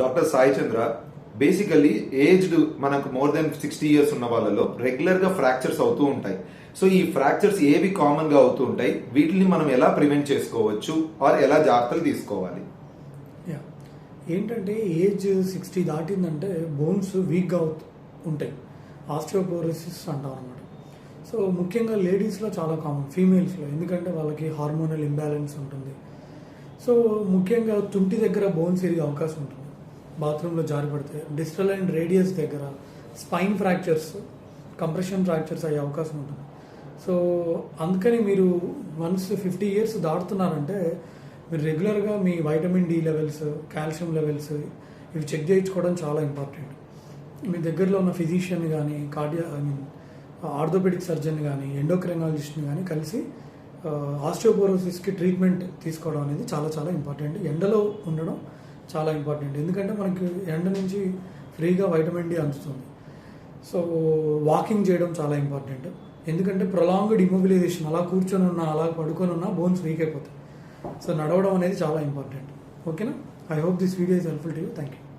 Doctor Sai Chandra basically aged మనకు more than sixty years ఉన్న వాళ్ళలో రెగ్యులర్గా ఫ్రాక్చర్స్ అవుతూ ఉంటాయి. సో ఈ ఫ్రాక్చర్స్ ఏవి కామన్గా అవుతూ ఉంటాయి? వీటిని మనం ఎలా ప్రివెంట్ చేసుకోవచ్చు? ఆర్ ఎలా జాగ్రత్తలు తీసుకోవాలి? యా ఏంటంటే ఏజ్ సిక్స్టీ దాటిందంటే బోన్స్ వీక్గా అవుతూ ఉంటాయి. ఆస్టియోపోరోసిస్ అంటాం అనమాట సో ముఖ్యంగా లేడీస్లో చాలా కామన్ ఫీమేల్స్లో ఎందుకంటే వాళ్ళకి హార్మోనల్ ఇంబ్యాలెన్స్ ఉంటుంది. సో ముఖ్యంగా తుంటి దగ్గర బోన్స్ ఎరిగే అవకాశం ఉంటుంది. బాత్రూంలో జారిపడితే డిస్టల్ అండ్ రేడియస్ దగ్గర స్పైన్ ఫ్రాక్చర్స్ కంప్రెషన్ ఫ్రాక్చర్స్ అయ్యే అవకాశం ఉంటుంది. సో అందుకని మీరు వన్స్ ఫిఫ్టీ ఇయర్స్ దాటుతున్నారంటే మీరు రెగ్యులర్గా మీ vitamin D levels calcium levels ఇవి చెక్ చేయించుకోవడం చాలా ఇంపార్టెంట్. మీ దగ్గరలో ఉన్న ఫిజిషియన్ కానీ cardia I mean orthopaedic surgeon కానీ ఎండోక్రైనాలజిస్ట్ని కానీ కలిసి ఆస్టియోపోరోసిస్కి ట్రీట్మెంట్ తీసుకోవడం అనేది చాలా చాలా ఇంపార్టెంట్. ఎండలో ఉండడం చాలా ఇంపార్టెంట్ ఎందుకంటే మనకి ఎండ నుంచి ఫ్రీగా వైటమిన్ డి అందుతుంది. సో వాకింగ్ చేయడం చాలా ఇంపార్టెంట్ ఎందుకంటే ప్రొలాంగ్డ్ ఇమొబిలైజేషన్ అలా కూర్చొని ఉన్నా అలా పడుకొని ఉన్నా బోన్స్ వీక్ అయిపోతాయి. సో నడవడం అనేది చాలా ఇంపార్టెంట్ ఓకేనా I hope this video is helpful to you thank you